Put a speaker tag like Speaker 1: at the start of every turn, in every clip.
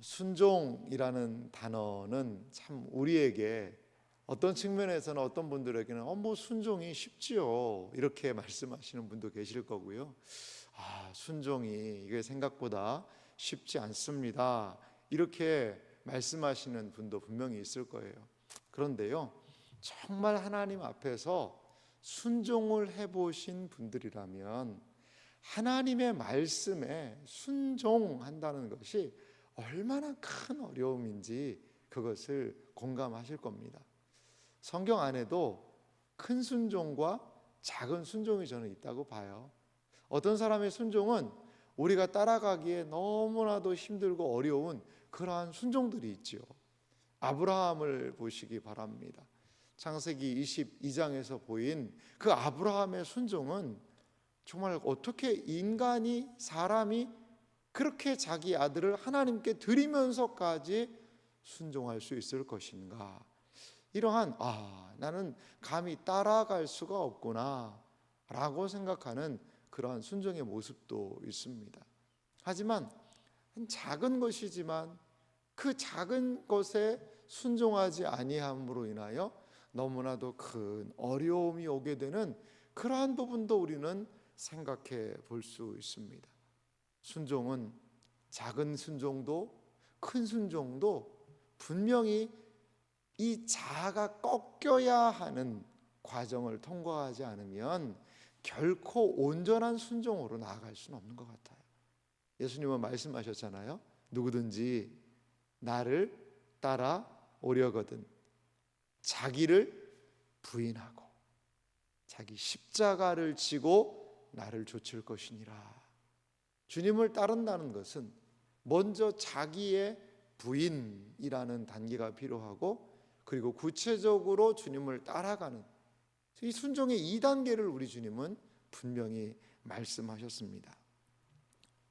Speaker 1: 순종이라는 단어는 참 우리에게 어떤 측면에서는 어떤 분들에게는 어 뭐 순종이 쉽지요 이렇게 말씀하시는 분도 계실 거고요. 아 순종이 이게 생각보다 쉽지 않습니다. 이렇게 말씀하시는 분도 분명히 있을 거예요. 그런데요, 정말 하나님 앞에서 순종을 해 보신 분들이라면 하나님의 말씀에 순종한다는 것이 얼마나 큰 어려움인지 그것을 공감하실 겁니다. 성경 안에도 큰 순종과 작은 순종이 저는 있다고 봐요. 어떤 사람의 순종은 우리가 따라가기에 너무나도 힘들고 어려운 그러한 순종들이 있지요. 아브라함을 보시기 바랍니다. 창세기 22장에서 보인 그 아브라함의 순종은 정말 어떻게 인간이 사람이 그렇게 자기 아들을 하나님께 드리면서까지 순종할 수 있을 것인가? 이러한 아, 나는 감히 따라갈 수가 없구나 라고 생각하는 그러한 순종의 모습도 있습니다. 하지만 작은 것이지만 그 작은 것에 순종하지 아니함으로 인하여 너무나도 큰 어려움이 오게 되는 그러한 부분도 우리는 생각해 볼 수 있습니다. 순종은 작은 순종도 큰 순종도 분명히 이 자아가 꺾여야 하는 과정을 통과하지 않으면 결코 온전한 순종으로 나아갈 수는 없는 것 같아요. 예수님은 말씀하셨잖아요. 누구든지 나를 따라 오려거든 자기를 부인하고 자기 십자가를 지고 나를 좇을 것이니라. 주님을 따른다는 것은 먼저 자기의 부인이라는 단계가 필요하고 그리고 구체적으로 주님을 따라가는 이 순종의 2단계를 우리 주님은 분명히 말씀하셨습니다.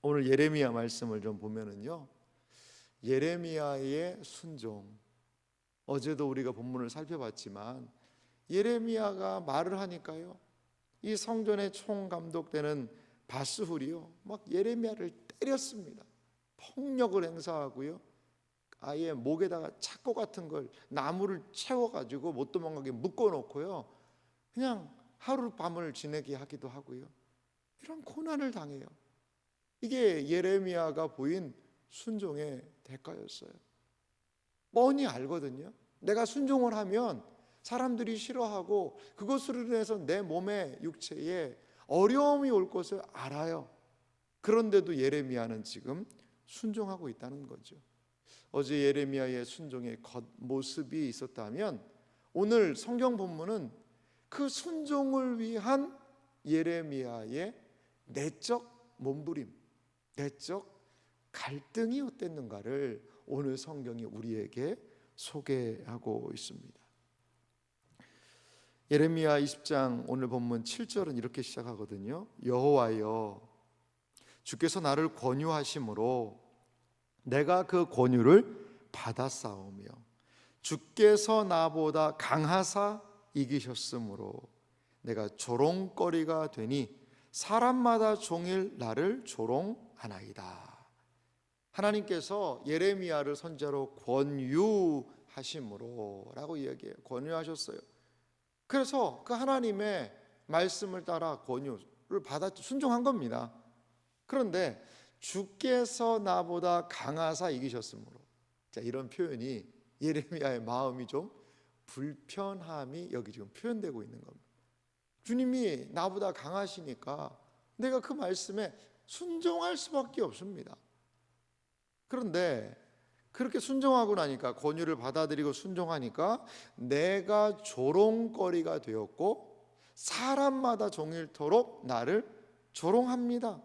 Speaker 1: 오늘 예레미야 말씀을 좀 보면은요. 예레미야의 순종 어제도 우리가 본문을 살펴봤지만 예레미야가 말을 하니까요. 이 성전의 총감독되는 바스훌이요. 막 예레미야를 때렸습니다. 폭력을 행사하고요. 아예 목에다가 착고 같은 걸 나무를 채워 가지고 못 도망가게 묶어 놓고요. 그냥 하루 밤을 지내게 하기도 하고요. 이런 고난을 당해요. 이게 예레미야가 보인 순종의 대가였어요. 뻔히 알거든요. 내가 순종을 하면 사람들이 싫어하고 그것으로 인해서 내 몸의 육체에 어려움이 올 것을 알아요. 그런데도 예레미야는 지금 순종하고 있다는 거죠. 어제 예레미야의 순종의 겉모습이 있었다면 오늘 성경 본문은 그 순종을 위한 예레미야의 내적 몸부림, 내적 갈등이 어땠는가를 오늘 성경이 우리에게 소개하고 있습니다. 예레미야 20장 오늘 본문 7절은 이렇게 시작하거든요. 여호와여 주께서 나를 권유하심으로 내가 그 권유를 받았사오며 주께서 나보다 강하사 이기셨으므로 내가 조롱거리가 되니 사람마다 종일 나를 조롱하나이다. 하나님께서 예레미야를 선자로 권유하심으로라고 이야기해요. 권유하셨어요. 그래서 그 하나님의 말씀을 따라 권유를 받아 순종한 겁니다. 그런데 주께서 나보다 강하사 이기셨으므로 자 이런 표현이 예레미야의 마음이 좀 불편함이 여기 지금 표현되고 있는 겁니다. 주님이 나보다 강하시니까 내가 그 말씀에 순종할 수밖에 없습니다. 그런데 그렇게 순종하고 나니까 권유를 받아들이고 순종하니까 내가 조롱거리가 되었고 사람마다 종일토록 나를 조롱합니다.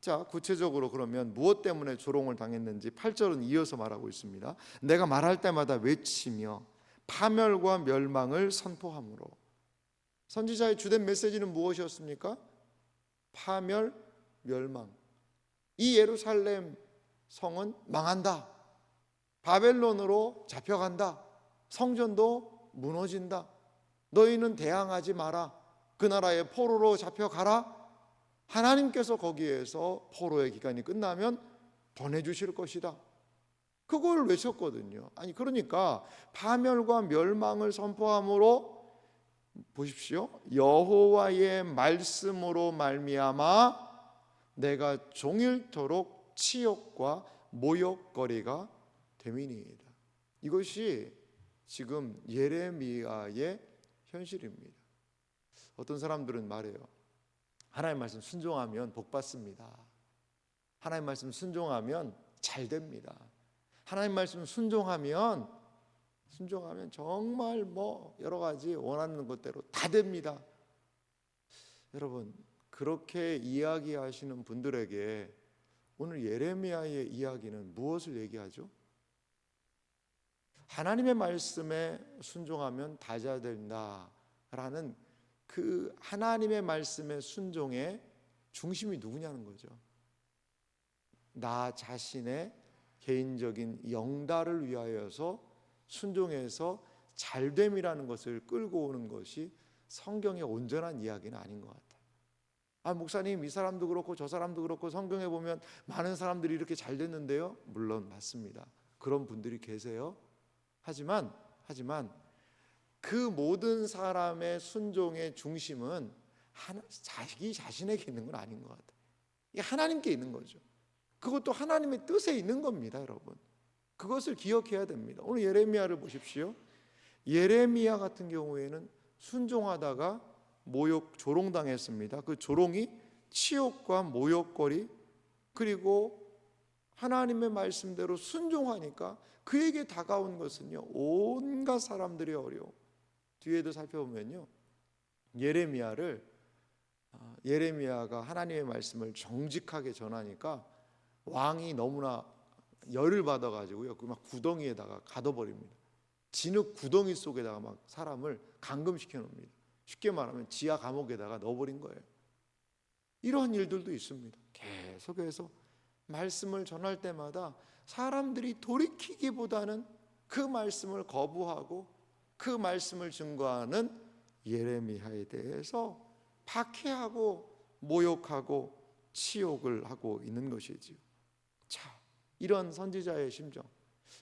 Speaker 1: 자, 구체적으로 그러면 무엇 때문에 조롱을 당했는지 8절은 이어서 말하고 있습니다. 내가 말할 때마다 외치며 파멸과 멸망을 선포함으로 선지자의 주된 메시지는 무엇이었습니까? 파멸, 멸망. 이 예루살렘 성은 망한다. 바벨론으로 잡혀간다. 성전도 무너진다. 너희는 대항하지 마라. 그 나라의 포로로 잡혀가라. 하나님께서 거기에서 포로의 기간이 끝나면 보내주실 것이다. 그걸 외쳤거든요. 아니 그러니까 파멸과 멸망을 선포함으로 보십시오. 여호와의 말씀으로 말미암아 내가 종일토록 치욕과 모욕거리가 됨이니이다. 이것이 지금 예레미야의 현실입니다. 어떤 사람들은 말해요. 하나님 말씀 순종하면 복 받습니다. 하나님 말씀 순종하면 잘 됩니다. 하나님 말씀 순종하면 순종하면 정말 뭐 여러 가지 원하는 것대로 다 됩니다. 여러분 그렇게 이야기하시는 분들에게 오늘 예레미야의 이야기는 무엇을 얘기하죠? 하나님의 말씀에 순종하면 다자 된다라는 그 하나님의 말씀의 순종의 중심이 누구냐는 거죠. 나 자신의 개인적인 영달을 위하여서 순종해서 잘됨이라는 것을 끌고 오는 것이 성경의 온전한 이야기는 아닌 것 같아요. 아 목사님 이 사람도 그렇고 저 사람도 그렇고 성경에 보면 많은 사람들이 이렇게 잘 됐는데요. 물론 맞습니다. 그런 분들이 계세요. 하지만 하지만 그 모든 사람의 순종의 중심은 하나, 자기 자신에게 있는 건 아닌 것 같아요. 이게 하나님께 있는 거죠. 그것도 하나님의 뜻에 있는 겁니다, 여러분. 그것을 기억해야 됩니다. 오늘 예레미야를 보십시오. 예레미야 같은 경우에는 순종하다가 모욕 조롱당했습니다. 그 조롱이 치욕과 모욕거리 그리고 하나님의 말씀대로 순종하니까 그에게 다가온 것은요 온갖 사람들의 어려움. 뒤에도 살펴보면요 예레미야를 아, 예레미야가 하나님의 말씀을 정직하게 전하니까 왕이 너무나 열을 받아가지고요 그막 구덩이에다가 가둬버립니다. 진흙 구덩이 속에다가 막 사람을 감금시켜 놓습니다. 쉽게 말하면 지하 감옥에다가 넣어버린 거예요. 이러한 일들도 있습니다. 계속해서 말씀을 전할 때마다 사람들이 돌이키기보다는 그 말씀을 거부하고 그 말씀을 증거하는 예레미야에 대해서 박해하고 모욕하고 치욕을 하고 있는 것이지요. 자, 이런 선지자의 심정.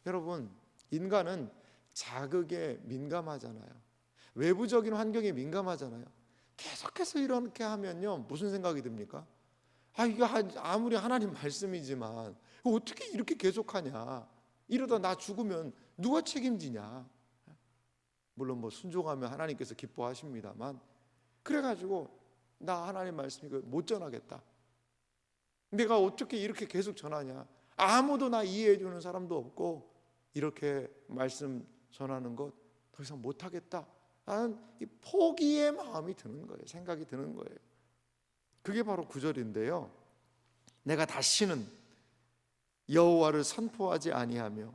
Speaker 1: 여러분, 인간은 자극에 민감하잖아요. 외부적인 환경에 민감하잖아요. 계속해서 이렇게 하면요, 무슨 생각이 듭니까? 아, 이게 아무리 하나님 말씀이지만 어떻게 이렇게 계속하냐? 이러다 나 죽으면 누가 책임지냐? 물론 뭐 순종하면 하나님께서 기뻐하십니다만 그래가지고 나 하나님 말씀 이거 못 전하겠다. 내가 어떻게 이렇게 계속 전하냐? 아무도 나 이해해 주는 사람도 없고 이렇게 말씀 전하는 것 더 이상 못 하겠다. 나는 이 포기의 마음이 드는 거예요. 생각이 드는 거예요. 그게 바로 구절인데요. 내가 다시는 여호와를 선포하지 아니하며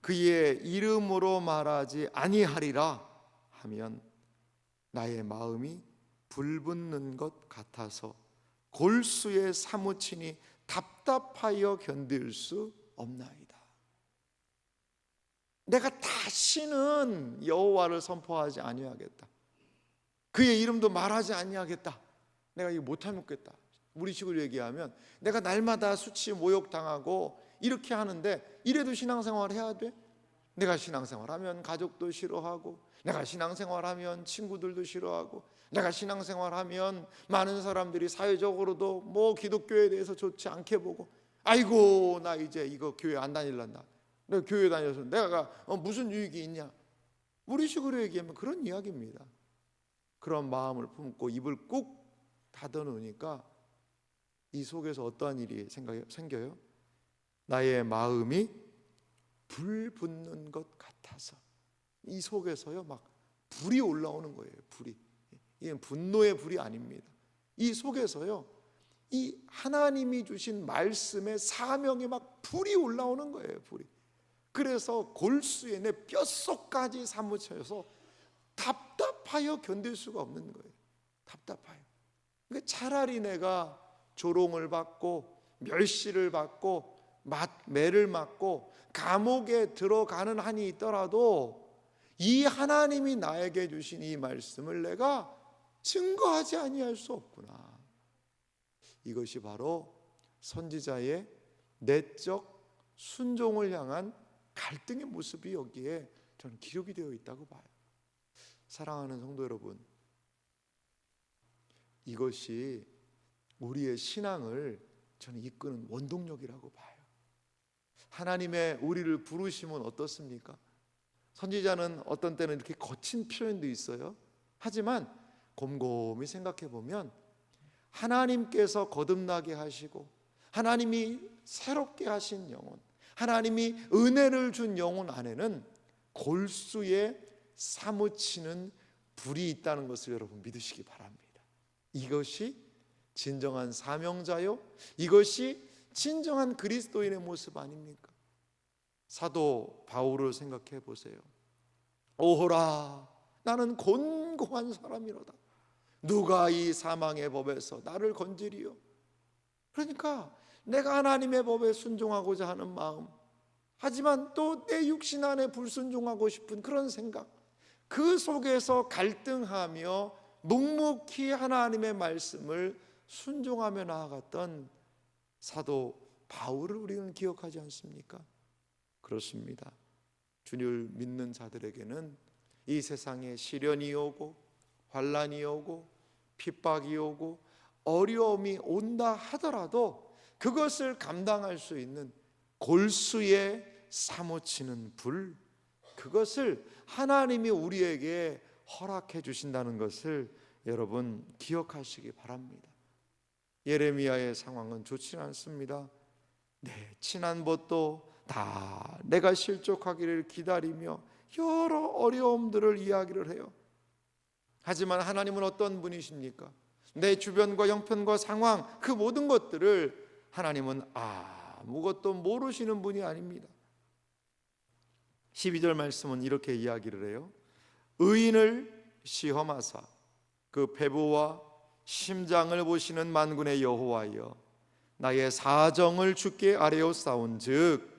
Speaker 1: 그의 이름으로 말하지 아니하리라 하면 나의 마음이 불붙는 것 같아서 골수에 사무치니 답답하여 견딜 수 없나이다. 내가 다시는 여호와를 선포하지 아니하겠다. 그의 이름도 말하지 아니하겠다. 내가 이거 못 하겠다. 우리 식으로 얘기하면 내가 날마다 수치 모욕 당하고 이렇게 하는데 이래도 신앙생활 해야 돼? 내가 신앙생활 하면 가족도 싫어하고 내가 신앙생활 하면 친구들도 싫어하고 내가 신앙생활 하면 많은 사람들이 사회적으로도 뭐 기독교에 대해서 좋지 않게 보고 아이고 나 이제 이거 교회 안 다닐란다. 내가 교회 다녀서 내가 어, 무슨 유익이 있냐? 우리 식으로 얘기하면 그런 이야기입니다. 그런 마음을 품고 입을 꾹 닫아 놓으니까 이 속에서 어떠한 일이 생겨요? 나의 마음이 불 붙는 것 같아서 이 속에서요 막 불이 올라오는 거예요. 불이 이게 분노의 불이 아닙니다. 이 속에서요 이 하나님이 주신 말씀의 사명에 막 불이 올라오는 거예요. 불이. 그래서 골수에 내 뼛속까지 사무쳐서 답답하여 견딜 수가 없는 거예요. 답답하여. 그러니까 차라리 내가 조롱을 받고 멸시를 받고 매를 맞고 감옥에 들어가는 한이 있더라도 이 하나님이 나에게 주신 이 말씀을 내가 증거하지 아니할 수 없구나. 이것이 바로 선지자의 내적 순종을 향한 갈등의 모습이 여기에 저는 기록이 되어 있다고 봐요. 사랑하는 성도 여러분, 이것이 우리의 신앙을 저는 이끄는 원동력이라고 봐요. 하나님의 우리를 부르시면 어떻습니까? 선지자는 어떤 때는 이렇게 거친 표현도 있어요. 하지만 곰곰이 생각해 보면 하나님께서 거듭나게 하시고 하나님이 새롭게 하신 영혼, 하나님이 은혜를 준 영혼 안에는 골수에 사무치는 불이 있다는 것을 여러분 믿으시기 바랍니다. 이것이 진정한 사명자요. 이것이 진정한 그리스도인의 모습 아닙니까? 사도 바울을 생각해 보세요. 오호라, 나는 곤고한 사람이로다. 누가 이 사망의 법에서 나를 건지리요? 그러니까 내가 하나님의 법에 순종하고자 하는 마음, 하지만 또 내 육신 안에 불순종하고 싶은 그런 생각, 그 속에서 갈등하며 묵묵히 하나님의 말씀을 순종하며 나아갔던 사도 바울을 우리는 기억하지 않습니까? 그렇습니다. 주님을 믿는 자들에게는 이 세상에 시련이 오고 환란이 오고 핍박이 오고 어려움이 온다 하더라도 그것을 감당할 수 있는 골수에 사무치는 불 그것을 하나님이 우리에게 허락해 주신다는 것을 여러분 기억하시기 바랍니다. 예레미야의 상황은 좋지 않습니다. 내 친한 벗도 다 내가 실족하기를 기다리며 여러 어려움들을 이야기를 해요. 하지만 하나님은 어떤 분이십니까? 내 주변과 형편과 상황 그 모든 것들을 하나님은 아무것도 모르시는 분이 아닙니다. 12절 말씀은 이렇게 이야기를 해요. 의인을 시험하사 그 배부와 심장을 보시는 만군의 여호와여 나의 사정을 주께 아뢰어 싸운즉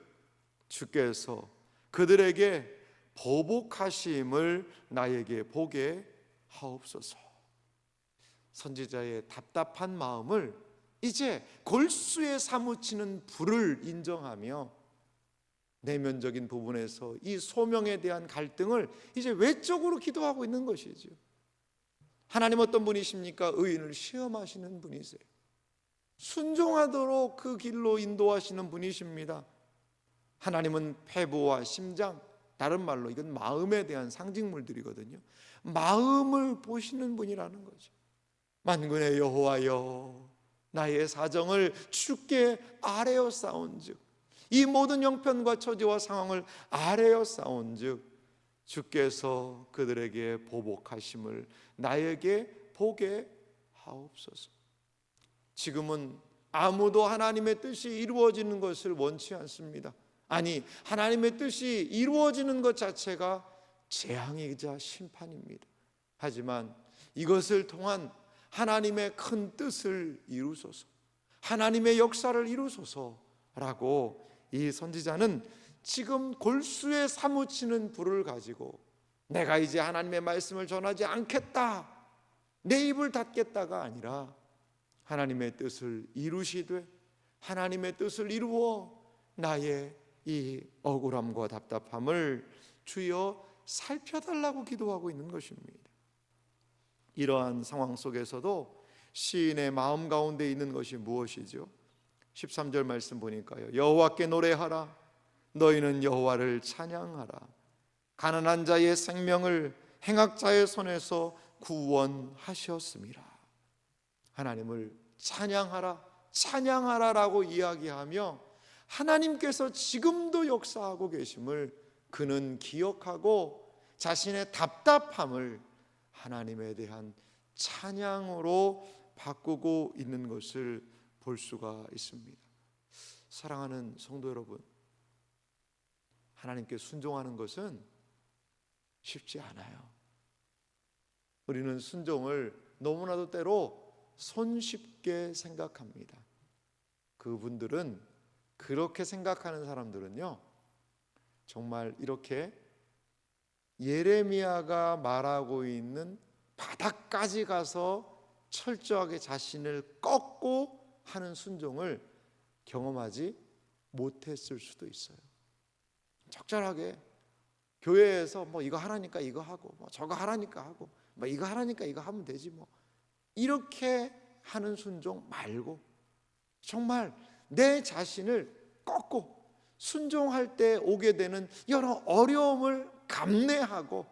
Speaker 1: 주께서 그들에게 보복하심을 나에게 보게 하옵소서. 선지자의 답답한 마음을 이제 골수에 사무치는 불을 인정하며 내면적인 부분에서 이 소명에 대한 갈등을 이제 외적으로 기도하고 있는 것이죠. 하나님 어떤 분이십니까? 의인을 시험하시는 분이세요. 순종하도록 그 길로 인도하시는 분이십니다. 하나님은 폐부와 심장, 다른 말로 이건 마음에 대한 상징물들이거든요. 마음을 보시는 분이라는 거죠. 만군의 여호와여, 나의 사정을 주께 아뢰어 싸운즉 이 모든 형편과 처지와 상황을 아뢰어 싸운즉 주께서 그들에게 보복하심을 나에게 보게 하옵소서. 지금은 아무도 하나님의 뜻이 이루어지는 것을 원치 않습니다. 아니, 하나님의 뜻이 이루어지는 것 자체가 재앙이자 심판입니다. 하지만 이것을 통한 하나님의 큰 뜻을 이루소서, 하나님의 역사를 이루소서라고 이 선지자는 지금 골수에 사무치는 불을 가지고 내가 이제 하나님의 말씀을 전하지 않겠다. 내 입을 닫겠다가 아니라 하나님의 뜻을 이루시되 하나님의 뜻을 이루어 나의 이 억울함과 답답함을 주여 살펴달라고 기도하고 있는 것입니다. 이러한 상황 속에서도 시인의 마음 가운데 있는 것이 무엇이죠? 13절 말씀 보니까요. 여호와께 노래하라. 너희는 여호와를 찬양하라. 가난한 자의 생명을 행악자의 손에서 구원하셨습니다. 하나님을 찬양하라, 찬양하라라고 이야기하며 하나님께서 지금도 역사하고 계심을 그는 기억하고 자신의 답답함을 하나님에 대한 찬양으로 바꾸고 있는 것을 볼 수가 있습니다. 사랑하는 성도 여러분, 하나님께 순종하는 것은 쉽지 않아요. 우리는 순종을 너무나도 때로 손쉽게 생각합니다. 그분들은 그렇게 생각하는 사람들은요, 정말 이렇게 예레미야가 말하고 있는 바닥까지 가서 철저하게 자신을 꺾고 하는 순종을 경험하지 못했을 수도 있어요. 적절하게 교회에서 뭐 이거 하라니까 이거 하고 뭐 저거 하라니까 하고 뭐 이거 하라니까 이거 하면 되지 뭐 이렇게 하는 순종 말고 정말 내 자신을 꺾고 순종할 때 오게 되는 여러 어려움을 감내하고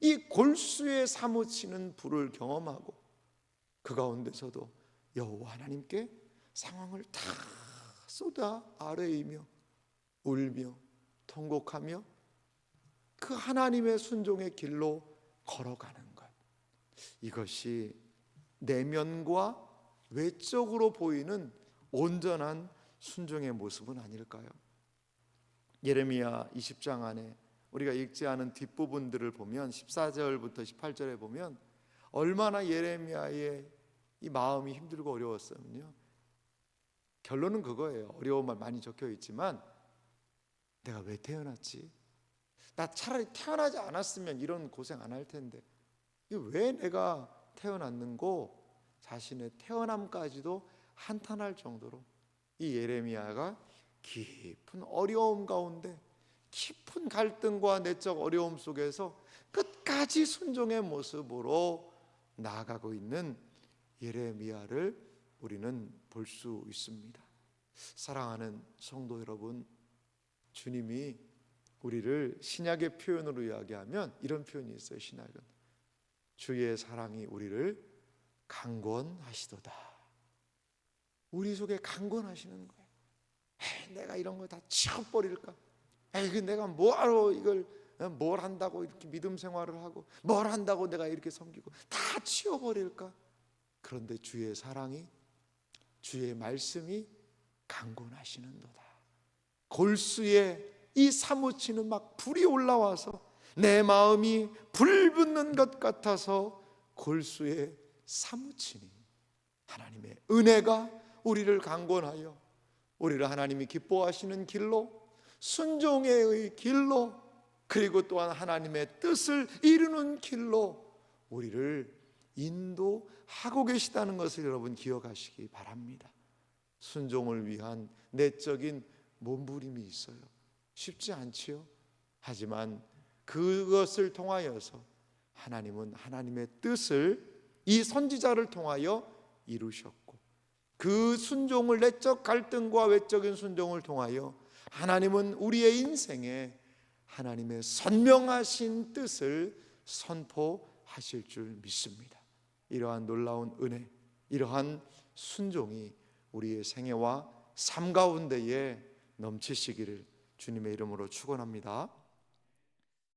Speaker 1: 이 골수에 사무치는 불을 경험하고 그 가운데서도 여호와 하나님께 상황을 다 쏟아 아뢰이며 울며 통곡하며 그 하나님의 순종의 길로 걸어가는 것 이것이 내면과 외적으로 보이는 온전한 순종의 모습은 아닐까요? 예레미야 20장 안에 우리가 읽지 않은 뒷부분들을 보면 14절부터 18절에 보면 얼마나 예레미야의 이 마음이 힘들고 어려웠으면요. 결론은 그거예요. 어려운 말 많이 적혀 있지만 내가 왜 태어났지? 나 차라리 태어나지 않았으면 이런 고생 안 할 텐데 이왜 내가 태어났는고 자신의 태어남까지도 한탄할 정도로 이 예레미야가 깊은 어려움 가운데 깊은 갈등과 내적 어려움 속에서 끝까지 순종의 모습으로 나아가고 있는 예레미야를 우리는 볼 수 있습니다. 사랑하는 성도 여러분, 주님이 우리를 신약의 표현으로 이야기하면 이런 표현이 있어요. 신약은 주의 사랑이 우리를 강권하시도다. 우리 속에 강권하시는 거예요. 에이, 내가 이런 거 다 치워버릴까? 에이, 그 내가 뭐하러 이걸 어, 뭘 한다고 이렇게 믿음 생활을 하고 뭘 한다고 내가 이렇게 섬기고 다 치워버릴까? 그런데 주의 사랑이 주의 말씀이 강권하시는도다. 골수에 이 사무치는 막 불이 올라와서 내 마음이 불붙는 것 같아서 골수에 사무치니 하나님의 은혜가 우리를 강권하여 우리를 하나님이 기뻐하시는 길로 순종의 길로 그리고 또한 하나님의 뜻을 이루는 길로 우리를 인도하고 계시다는 것을 여러분 기억하시기 바랍니다. 순종을 위한 내적인 몸부림이 있어요. 쉽지 않지요. 하지만 그것을 통하여서 하나님은 하나님의 뜻을 이 선지자를 통하여 이루셨고 그 순종을 내적 갈등과 외적인 순종을 통하여 하나님은 우리의 인생에 하나님의 선명하신 뜻을 선포하실 줄 믿습니다. 이러한 놀라운 은혜, 이러한 순종이 우리의 생애와 삶 가운데에 넘치시기를 주님의 이름으로 축원합니다.